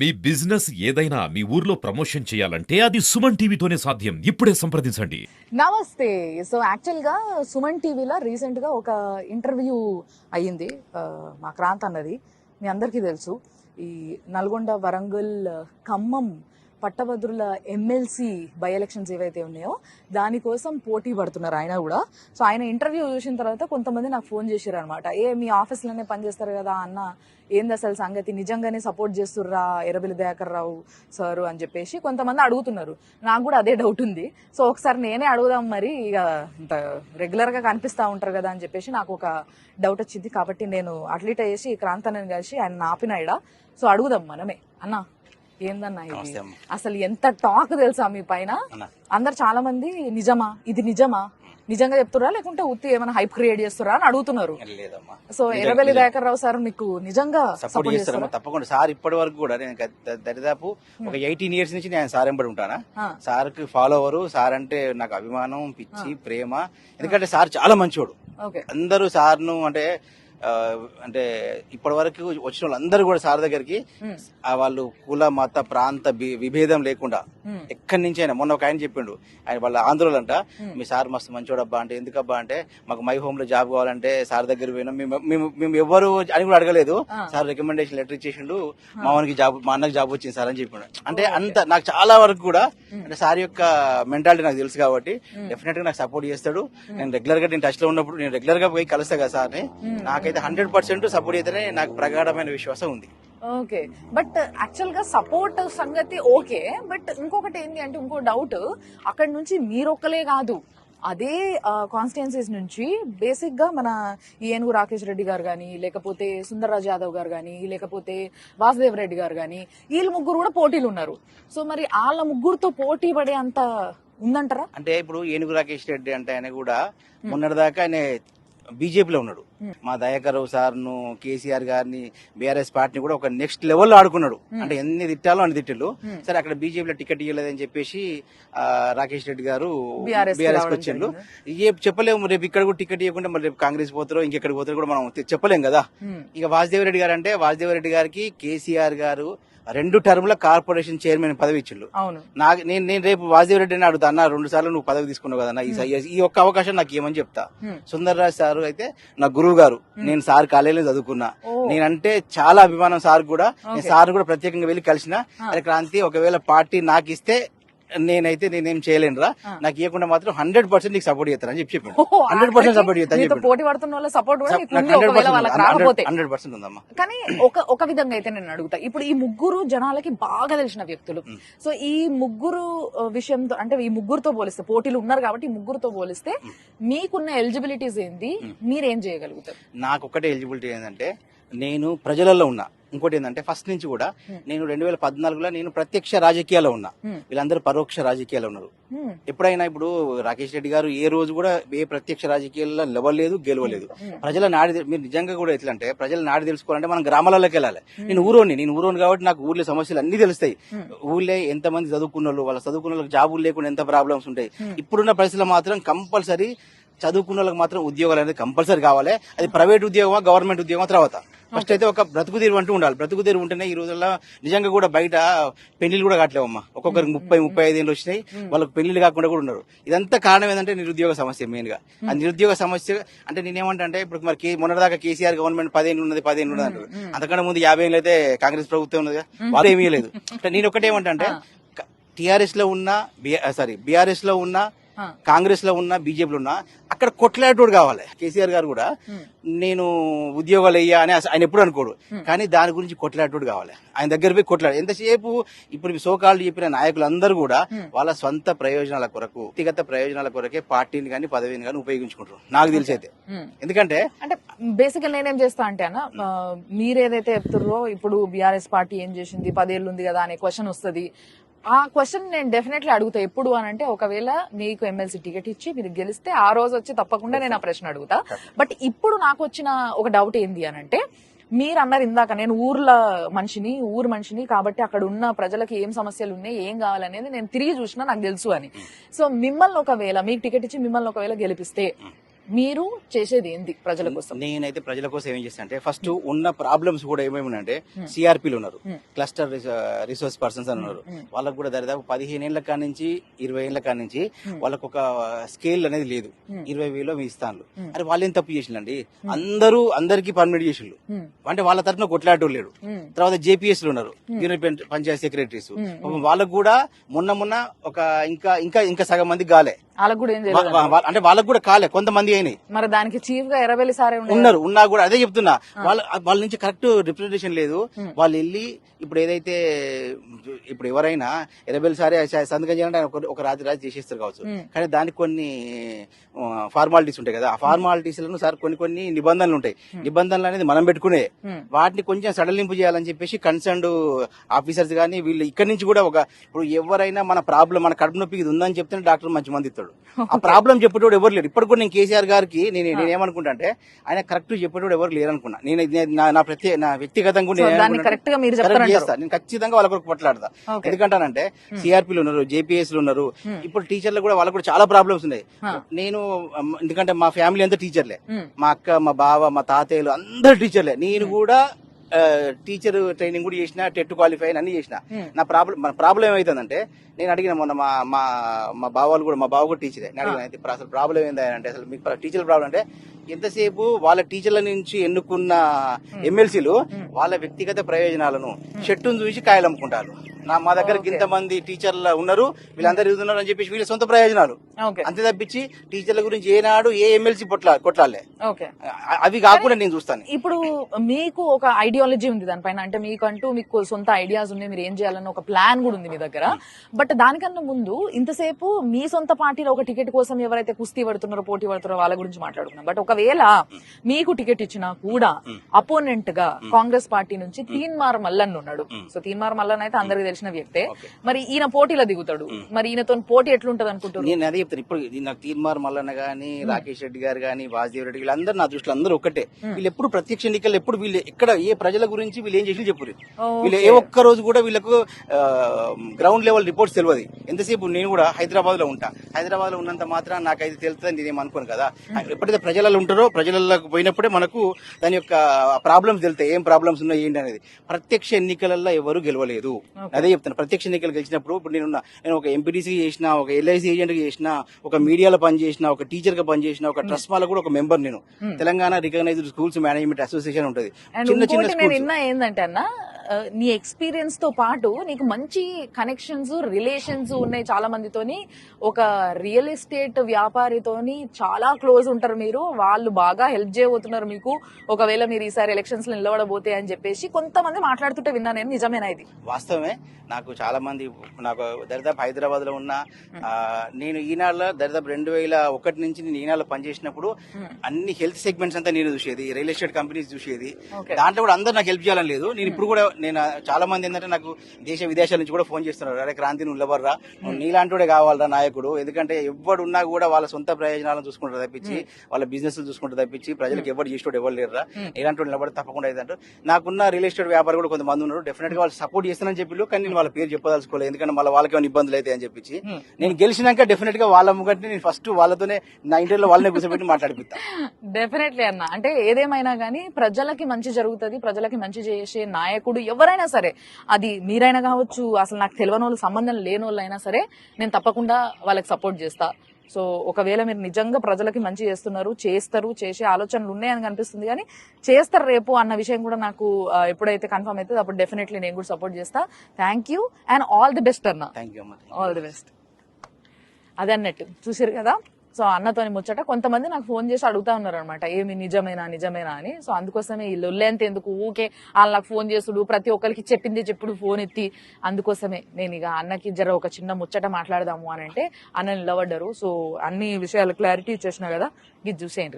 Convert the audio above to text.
మీ business ఏదైనా మీ ఊర్లో promotion చేయాలంటే అది సుమన్ టీవీతోనే సాధ్యం. ఇప్పుడే సంప్రదించండి. నమస్తే. సో యాక్చువల్గా సుమన్ టీవీలో రీసెంట్గా ఒక ఇంటర్వ్యూ అయ్యింది. ఆ, మా క్రాంత్ అన్నది. మీ అందరికీ తెలుసు. ఈ నల్గొండ వరంగల్ ఖమ్మం పట్టభద్రుల ఎమ్మెల్సీ బై ఎలక్షన్స్ ఏవైతే ఉన్నాయో దానికోసం పోటీ పడుతున్నారు ఆయన కూడా. సో ఆయన ఇంటర్వ్యూ చూసిన తర్వాత కొంతమంది నాకు ఫోన్ చేశారు అనమాట ఏ మీ ఆఫీస్లోనే పనిచేస్తారు కదా అన్న ఏంది అసలు సంగతి? నిజంగానే సపోర్ట్ చేస్తుర్రా ఎర్రబెల్లి దయాకర్ రావు సారు? అని చెప్పేసి కొంతమంది అడుగుతున్నారు. నాకు కూడా అదే డౌట్ ఉంది. సో ఒకసారి నేనే అడుగుదాం మరి ఇక ఇంత రెగ్యులర్గా కనిపిస్తూ ఉంటారు కదా అని చెప్పేసి నాకు ఒక డౌట్ వచ్చింది. కాబట్టి నేను అట్లీట్ అయ్యేసి క్రాంతనని కలిసి ఆయన నాపినాయిడా సో అడుగుదాం మనమే. అన్నా. ఏందన్నా ఇది. అసలు ఎంత టాక్ తెలుసా మీ పైన. అందరు చాలా మంది నిజమా? ఇది నిజమా? నిజంగా చెప్తురా లేకుంటే ఉత్తి ఏమైనా హైప్ క్రియేట్ చేస్తురా అని అడుగుతున్నారు. సో ఎర్రబెల్లి దయాకర్ రావు సార్ మీకు నిజంగా సపోర్ట్ చేస్తారా? తప్పకుండా. సార్ ఇప్పటి వరకు కూడా నేను దరిదాపు ఒక ఎయిటీన్ ఇయర్స్ నుంచి నేను సార్ ఎంబడి ఉంటానా. సార్కి ఫాలోవర్ సార్ అంటే నాకు అభిమానం పిచ్చి ప్రేమ. ఎందుకంటే సార్ చాలా మంచోడు. ఓకే. అందరూ సార్ను అంటే అంటే ఇప్పటి వరకు వచ్చిన వాళ్ళందరూ కూడా సార్ దగ్గరికి వాళ్ళు కుల మత ప్రాంత విభేదం లేకుండా. ఎక్కడి నుంచి అయినా. మొన్న ఒక ఆయన చెప్పిండు. ఆయన వాళ్ళ ఆంధ్రోలు అంట ఉమ్. మీ సార్ మస్తు మంచోడబ్బా అంటే ఎందుకబ్బా అంటే మాకు మై హోమ్లో జాబ్ కావాలంటే సార్ దగ్గర పోయినాం మేము మేము ఎవ్వరు అని కూడా అడగలేదు. ఆ. సార్ రికమెండేషన్ లెటర్ ఇచ్చేసిండు. మా వానికి జాబ్ మా అన్నకి జాబ్ వచ్చింది సార్ అని చెప్పిండు. అంటే అంత నాకు చాలా వరకు కూడా అంటే సార్ యొక్క మెంటాలిటీ నాకు తెలుసు కాబట్టి డెఫినెట్గా నాకు సపోర్ట్ చేస్తాడు. నేను రెగ్యులర్గా నేను టచ్లో ఉన్నప్పుడు నేను రెగ్యులర్గా పోయి కలుస్తా కదా సార్ నాకైతే హండ్రెడ్ పర్సెంట్ సపోర్ట్ అయితేనే నాకు ప్రగాఢమైన విశ్వాసం ఉంది. ఓకే బట్ యాక్చువల్గా సపోర్ట్ సంగతి ఓకే బట్ ఇంకొకటి ఏంటి అంటే ఇంకో డౌట్ అక్కడ నుంచి మీరొక్కలే కాదు. అదే కాన్స్టిట్యున్సీస్ నుంచి బేసిక్గా మన ఈ ఏనుగు రాకేష్ రెడ్డి గారు కానీ లేకపోతే సుందర్రాజ్ యాదవ్ గారు కానీ లేకపోతే వాసుదేవ్ రెడ్డి గారు కానీ వీళ్ళు ముగ్గురు కూడా పోటీలు ఉన్నారు. సో మరి వాళ్ళ ముగ్గురుతో పోటీ పడే అంత ఉందంటారా? అంటే ఇప్పుడు ఏనుగు రాకేష్ రెడ్డి అంటే ఆయన కూడా మొన్నటిదాకా ఆయన బీజేపీలో ఉన్నాడు. మా దయాకర్ రావు సార్ను కేసీఆర్ గారిని బీఆర్ఎస్ పార్టీని కూడా ఒక నెక్స్ట్ లెవెల్లో ఆడుకున్నాడు. అంటే ఎన్ని తిట్టాలో అన్ని తిట్టిల్లు సరే అక్కడ బీజేపీలో టికెట్ ఇవ్వలేదని చెప్పేసి రాకేష్ రెడ్డి గారు బీఆర్ఎస్ రావడం వచ్చిండు. ఏ చెప్పలేము. రేపు ఇక్కడ కూడా టికెట్ ఇవ్వకుండా మరి రేపు కాంగ్రెస్ పోతారో ఇంకెక్కడికి పోతారో కూడా మనం చెప్పలేం కదా. ఇక వాసుదేవ్ రెడ్డి గారు అంటే వాసుదేవ్ రెడ్డి గారికి కేసీఆర్ గారు రెండు టర్మ్లో కార్పొరేషన్ చైర్మన్ పదవి ఇచ్చిండు. నాకు నేను నేను రేపు వాసుదేవ్ రెడ్డిని అడుగుతా అన్న రెండు సార్లు నువ్వు పదవి తీసుకున్నావు కదా ఈ ఒక్క అవకాశం నాకు ఏమని చెప్తా. Hmm. సుందర్ రాజ్ సార్ అయితే నా గురువు గారు. నేను సార్ కాలేజీలో చదువుకున్నా. నేనంటే చాలా అభిమానం సార్ కూడా. నేను సార్ కూడా ప్రత్యేకంగా వెళ్ళి కలిసిన. క్రాంతి ఒకవేళ పార్టీ నాకు ఇస్తే నేనైతే నేనేం చేయలేనురా. నాకు ఇవ్వకుండా మాత్రం హండ్రెడ్ పర్సెంట్ నీకు సపోర్ట్ చేస్తానని చెప్పి చెప్పిండు. హండ్రెడ్ పర్సెంట్ సపోర్ట్ చేస్తాను పోటీ పడుతున్న వాళ్ళ సపోర్ట్ హండ్రెడ్ పర్సెంట్ ఉందమ్మా. కానీ ఒక ఒక విధంగా అయితే నేను అడుగుతా. ఇప్పుడు ఈ ముగ్గురు జనాలకి బాగా తెలిసిన వ్యక్తులు. సో ఈ ముగ్గురు విషయంతో అంటే ఈ ముగ్గురుతో పోలిస్తే పోటీలు ఉన్నారు కాబట్టి ఈ ముగ్గురుతో పోలిస్తే మీకున్న ఎలిజిబిలిటీస్ ఏంది? మీరేం చేయగలుగుతారు? నాకు ఒకటే ఎలిజిబిలిటీ ఏంటంటే నేను ప్రజలలో ఉన్నా. ఇంకోటి ఏంటంటే ఫస్ట్ నుంచి కూడా నేను రెండు వేల పద్నాలుగులో నేను ప్రత్యక్ష రాజకీయాల్లో ఉన్నా. వీళ్ళందరూ పరోక్ష రాజకీయాల్లో ఉన్నారు. ఎప్పుడైనా ఇప్పుడు రాకేష్ రెడ్డి గారు ఏ రోజు కూడా ఏ ప్రత్యక్ష రాజకీయాల్లో లెవలేదు గెలవలేదు. ప్రజల నాడి మీరు నిజంగా కూడా ఎట్లా అంటే ప్రజల నాడి తెలుసుకోవాలంటే మనం గ్రామాలలోకి వెళ్ళాలి. నేను ఊరోని నేను ఊరోని కాబట్టి నాకు ఊర్లో సమస్యలు అన్ని తెలుస్తాయి. ఊళ్ళో ఎంత మంది చదువుకున్న వాళ్ళు వాళ్ళ చదువుకున్న వాళ్ళకి జాబులు లేకుండా ఎంత ప్రాబ్లమ్స్ ఉంటాయి. ఇప్పుడున్న పరిస్థితుల్లో మాత్రం కంపల్సరీ చదువుకున్న వాళ్ళకి మాత్రం ఉద్యోగాలు అనేది కంపల్సరీ కావాలి. అది ప్రైవేట్ ఉద్యోగమా గవర్నమెంట్ ఉద్యోగమా తర్వాత. ఫస్ట్ అయితే ఒక బ్రతుకు తీరు అంటూ ఉండాలి. బ్రతుకు తీరు ఉంటేనే ఈ రోజుల్లో నిజంగా కూడా బయట పెళ్ళిళ్ళు కూడా కావట్లేవమ్మా ఒక్కొక్కరికి ముప్పై ముప్పై ఐదు ఏళ్ళు వచ్చినాయి. వాళ్ళకి పెళ్ళిళ్ళు కాకుండా కూడా ఉన్నారు ఇదంతా కారణం ఏంటంటే నిరుద్యోగ సమస్య మెయిన్గా. ఆ నిరుద్యోగ సమస్య అంటే నేనేమంటా అంటే ఇప్పుడు మరి మొన్నటిదాకా కేసీఆర్ గవర్నమెంట్ పదేళ్ళు ఉన్నది పదేళ్ళు ఉన్నది అంటారు. అంతకంటే ముందు యాభై ఏళ్ళు అయితే కాంగ్రెస్ ప్రభుత్వం ఉన్నది వాళ్ళు ఏమీ లేదు అంటే నేను ఒకటే ఏమంటా అంటే టిఆర్ఎస్లో ఉన్న సారీ బీఆర్ఎస్లో ఉన్న. కాంగ్రెస్లో ఉన్న బీజేపీలో ఉన్న అక్కడ కొట్లాడేటోడు కావాలి. కేసీఆర్ గారు కూడా నేను ఉద్యోగాలు అయ్యా అని ఆయన ఎప్పుడు అనుకోడు. కానీ దాని గురించి కొట్లాడేటోడు కావాలి. ఆయన దగ్గర పోయి కొట్లాడు. ఎంతసేపు ఇప్పుడు సోకాళ్ళు చెప్పిన నాయకులందరూ కూడా వాళ్ళ సొంత ప్రయోజనాల కొరకు వ్యక్తిగత ప్రయోజనాల కొరకే పార్టీని కానీ పదవిని కానీ ఉపయోగించుకుంటారు. నాకు తెలిసి అయితే హ్మ్. ఎందుకంటే అంటే బేసిక్ నేనేం చేస్తా అంటే అన్న మీరేదైతే చెప్తుర్రో ఇప్పుడు బీఆర్ఎస్ పార్టీ ఏం చేసింది? పదేళ్ళు ఉంది కదా అనే క్వశ్చన్ వస్తది. ఆ క్వశ్చన్ నేను డెఫినెట్లీ అడుగుతా ఎప్పుడు అని అంటే ఒకవేళ మీకు ఎమ్మెల్సీ టికెట్ ఇచ్చి మీరు గెలిస్తే ఆ రోజు వచ్చి తప్పకుండా నేను ఆ ప్రశ్న అడుగుతా. బట్ ఇప్పుడు నాకు వచ్చిన ఒక డౌట్ ఏంది అని అంటే మీరు అన్నారు ఇందాక నేను ఊర్ల మనిషిని ఊరు మనిషిని కాబట్టి అక్కడ ఉన్న ప్రజలకి ఏం సమస్యలు ఉన్నాయి ఏం కావాలనేది నేను తిరిగి చూసినా నాకు తెలుసు అని. సో మిమ్మల్ని ఒకవేళ మీకు టికెట్ ఇచ్చి మిమ్మల్ని ఒకవేళ గెలిపిస్తే మీరు చేసేది ఏంది ప్రజల కోసం? నేనైతే ప్రజల కోసం ఏం చేస్తాను అంటే ఫస్ట్ ఉన్న ప్రాబ్లమ్స్ కూడా ఏమేమి Hmm. సిఆర్పీలు ఉన్నారు. క్లస్టర్ రిసోర్స్ పర్సన్స్ అని ఉన్నారు. వాళ్ళకు కూడా దరిదాపు పదిహేను ఏళ్ళ కాడ నుంచి ఇరవై ఏళ్ళ కాడ నుంచి. వాళ్ళకు ఒక స్కేల్ అనేది లేదు. ఇరవై వేలు మీ ఇస్తాను. అరే వాళ్ళు ఏం తప్పు చేసిండండి అందరూ అందరికి పర్మిట్ చేసిండు ఉమ్, అంటే వాళ్ళ తరఫున కొట్లాడటం లేడు తర్వాత జేపీఎస్ ఉన్నారు. పెన్- పంచాయత్ సెక్రటరీస్ వాళ్ళకు కూడా మొన్న మొన్న ఒక ఇంకా ఇంకా ఇంకా సగం మంది వా- అంటే వాళ్ళకు కూడా కాలే. కొంతమంది అయినాయి మరి దానికి చీఫ్గా ఎర్రబెల్లి సారే ఉన్నారు. ఉన్నా కూడా అదే చెప్తున్నా. వాళ్ళ వాళ్ళ నుంచి కరెక్ట్ రిప్రజెంటేషన్ లేదు. వాళ్ళు వెళ్ళి ఇప్పుడు ఏదైతే ఇప్పుడు ఎవరైనా ఎరబెల్ సారే సంతకం చేయాలంటే ఆయన ఒక- రాత్రి రాత్రి చేసేస్తారు కావచ్చు. కానీ దానికి కొన్ని ఫార్మాలిటీస్ ఉంటాయి కదా. ఆ ఫార్మాలిటీస్లను సార్ కొన్ని కొన్ని నిబంధనలు ఉంటాయి. నిబంధనలు అనేది మనం పెట్టుకునే. వాటిని కొంచెం సడలింపు చేయాలని చెప్పేసి కన్సర్న్డ్ ఆఫీసర్స్ కానీ వీళ్ళు ఇక్కడ నుంచి కూడా ఒక ఇప్పుడు ఎవరైనా మన ప్రాబ్లం మన కడుపు నొప్పి ఇది ఉందని చెప్తే డాక్టర్ మంచి మంది ఇస్తాడు. ఆ ప్రాబ్లం చెప్పేటోడు ఎవరు లేరు ఇప్పుడు కూడా నేను కేసీఆర్ గారికి నేను నేను ఏమనుకుంటా అంటే ఆయన కరెక్ట్ చెప్పేటోడు ఎవరు లేరు అనుకున్నా నేను నా- ప్రత్యేక నా వ్యక్తిగతంగా చేస్తా. నేను ఖచ్చితంగా వాళ్ళ కొరకు Okay. ఎందుకంటానంటే సిఆర్పీలు ఉన్నారు జేపీఎస్ ఉన్నారు. ఇప్పుడు టీచర్లు కూడా వాళ్ళకు కూడా చాలా ప్రాబ్లమ్స్ ఉన్నాయి. నేను ఎందుకంటే మా ఫ్యామిలీ అంతా టీచర్లే. మా అక్క మా బావ మా తాతయ్యలు అందరు టీచర్లే. నేను కూడా టీచర్ ట్రైనింగ్ కూడా చేసిన టెట్ క్వాలిఫై అన్ని చేసిన. నా ప్రాబ్లం మన ప్రాబ్లం ఏమైతుందంటే నేను అడిగిన మొన్న మా మా మా బావాలు కూడా మా బావ కూడా టీచరే నేను అడిగిన అసలు ప్రాబ్లం ఏంది? అంటే అసలు మీకు టీచర్ ప్రాబ్లం అంటే ఎంతసేపు వాళ్ళ టీచర్ల నుంచి ఎన్నుకున్న ఎమ్మెల్సీలు వాళ్ళ వ్యక్తిగత ప్రయోజనాలను చెట్టును చూసి కాయలు అమ్ముకుంటారు. నా మా దగ్గర. ఇంతమంది టీచర్లు ఉన్నారు వీళ్ళందరూ ఎదుగుతున్నారు అని చెప్పేసి వీళ్ళ సొంత ప్రయోజనాలు. అంతే తప్పించి టీచర్ల గురించి ఏనాడు ఏ ఎమ్మెల్సీ పొట్లా కొట్లాలే అవి కాకుండా నేను చూస్తాను. ఇప్పుడు మీకు ఒక ఐడియాలజీ ఉంది దానిపైన. అంటే మీకంటూ మీకు సొంత ఐడియాస్ ఉన్నాయి మీరు ఏం చేయాలన్న ఒక ప్లాన్ కూడా ఉంది మీ దగ్గర. బట్ దానికన్నా ముందు ఇంతసేపు మీ సొంత పార్టీలో ఒక టికెట్ కోసం ఎవరైతే కుస్తీ పడుతున్నారో పోటీ పడుతున్నారో వాళ్ళ గురించి మాట్లాడుకున్నాం బట్ ఒకవేళ మీకు టికెట్ ఇచ్చినా కూడా అపోనెంట్గా కాంగ్రెస్ పార్టీ నుంచి తీన్మార్ మల్లన్ ఉన్నాడు. సో తీన్మార్ మల్లన్ అయితే అందరికి తెలిసిన వ్యక్తే. మరి ఈయన పోటీలో దిగుతాడు. మరి ఈయనతో పోటీ ఎట్లుంటది అనుకుంటారు నేను అదే చెప్తాను ఇప్పుడు నాకు తీర్మార్ మల్లన్న గాని రాకేష్ రెడ్డి గారు గాని వాసుదేవ్ రెడ్డి వీళ్ళందరూ నా దృష్టిలో అందరూ ఒక్కటే వీళ్ళు ఎప్పుడు ప్రత్యక్ష ఎన్నికలు ఎప్పుడు వీళ్ళు ఎక్కడ ఏ ప్రజల గురించి వీళ్ళు ఏం చేసి చెప్పు. వీళ్ళు ఏ ఒక్క రోజు కూడా వీళ్ళకు గ్రౌండ్ లెవెల్ రిపోర్ట్స్ తెలియదు ఎంతసేపు నేను కూడా హైదరాబాద్లో ఉంటా. హైదరాబాద్లో ఉన్నంత మాత్రం నాకైతే తెలుస్తుంది నేనేం అనుకోను కదా. ఎప్పుడైతే ప్రజలలో ఉంటారో ప్రజలకు పోయినప్పుడే మనకు దాని యొక్క ప్రాబ్లమ్స్ తెలుస్తాయి ఏం ప్రాబ్లమ్స్ ఉన్నాయి ఏంటి అనేది. ప్రత్యక్ష ఎన్నికలలో ఎవరు గెలవలేదు. అదే చెప్తాను ప్రత్యక్ష ఎన్నికలు గెలిచినప్పుడు ఇప్పుడు నేను నేను ఒక ఎంపీటీసీ చేసిన ఒక ఎల్ఐసి ఏజెంట్ చేసిన ఒక మీడియాలో పని చేసిన ఒక టీచర్గా పని చేసిన ఒక ట్రస్ట్ వాళ్ళ కూడా ఒక మెంబర్ నేను. Telangana recognised schools management association ఉంటుంది. చిన్న చిన్న స్కూల్స్ విన్నా ఏంటంటే అన్న నీ ఎక్స్పీరియన్స్తో పాటు నీకు మంచి కనెక్షన్స్ రిలేషన్స్ ఉన్నాయి చాలా మందితోని. ఒక రియల్ ఎస్టేట్ వ్యాపారితోని చాలా క్లోజ్ ఉంటారు మీరు. వాళ్ళు బాగా హెల్ప్ చేయబోతున్నారు మీకు. ఒకవేళ మీరు ఈసారి ఎలక్షన్స్లో నిలబడబోతే అని చెప్పేసి కొంతమంది మాట్లాడుతుంటే విన్నా నేను నిజమేనా ఇది? వాస్తవమే. నాకు చాలా మంది నాకు దరిదాపు హైదరాబాద్లో ఉన్న నేను ఈనాడులో దరిదాపు రెండు వేల ఒకటి నుంచి నేను ఈనాడులో పనిచేసినప్పుడు అన్ని హెల్త్ సెగ్మెంట్స్ అంతా నేను చూసేది. రియల్ ఎస్టేట్ కంపెనీస్ చూసేది. దాంట్లో కూడా అందరూ నాకు హెల్ప్ చేయాలని లేదు. నేను ఇప్పుడు కూడా నేను చాలా మంది ఏంటంటే నాకు దేశ విదేశాల నుంచి కూడా ఫోన్ చేస్తున్నారు. అరే క్రాంతి నువ్వు నిలబడరా నువ్వు నీలాంటి కావాలరా నాయకుడు? ఎందుకంటే ఎవడున్నా కూడా వాళ్ళ సొంత ప్రయోజనాలను చూసుకుంటారు తప్పించి వాళ్ళ బిజినెస్ చూసుకుంటారు తప్పించి ప్రజలకు ఎవరు చేసేటోడు ఎవరు లేరురా? ఇలాంటి నిలబడి తప్పకుండా ఇదంటూ నాకున్న రియల్ ఎస్టేట్ వ్యాపారం కూడా కొంతమంది ఉన్నారు. డెఫినెట్గా వాళ్ళు సపోర్ట్ చేస్తానని చెప్పి కానీ నేను వాళ్ళ పేరు చెప్పదలుచుకోలేదు. ఎందుకంటే మళ్ళీ వాళ్ళకి ఏమైనా ఇబ్బందులు అయితే అని చెప్పి నేను గెలిచినాక డెఫినెట్గా వాళ్ళ ముగ్గంటే నేను ఫస్ట్ వాళ్ళతోనే నా ఇంటర్లో వాళ్ళనే కూర్చోబెట్టి మాట్లాడిపిస్తా. డెఫినెట్లీ అన్న. అంటే ఏదేమైనా కానీ ప్రజలకి మంచి జరుగుతుంది ప్రజలకి మంచి చేసే నాయకుడు ఎవరైనా సరే అది మీరైనా కావచ్చు అసలు నాకు తెలియని వాళ్ళు సంబంధం లేని వాళ్ళు అయినా సరే నేను తప్పకుండా వాళ్ళకి సపోర్ట్ చేస్తా. సో ఒకవేళ మీరు నిజంగా ప్రజలకి మంచి చేస్తున్నారు చేస్తారు చేసే ఆలోచనలు ఉన్నాయని కనిపిస్తుంది కానీ చేస్తారు రేపు అన్న విషయం కూడా నాకు ఎప్పుడైతే కన్ఫర్మ్ అవుతుంది అప్పుడు డెఫినెట్లీ నేను కూడా సపోర్ట్ చేస్తా. Thank you and all the best అన్న. థ్యాంక్ యూ అమ్మా. ఆల్ ది బెస్ట్ అదే అన్నట్టు చూసారు కదా? సో అన్నతోని ముచ్చట కొంతమంది నాకు ఫోన్ చేసి అడుగుతా ఉన్నారు అనమాట ఏమి నిజమేనా నిజమేనా అని. సో అందుకోసమే ఈ లొల్లెంత ఎందుకు? ఊకే వాళ్ళు నాకు ఫోన్ చేసుడు ప్రతి ఒక్కరికి చెప్పింది చెప్పుడు ఫోన్ ఎత్తి. అందుకోసమే నేను ఇక అన్నకి జర ఒక చిన్న ముచ్చట మాట్లాడదాము అని అంటే అన్న నిలబడ్డారు. సో అన్ని విషయాలు క్లారిటీ ఇచ్చేసిన కదా ఇది చూసేయండి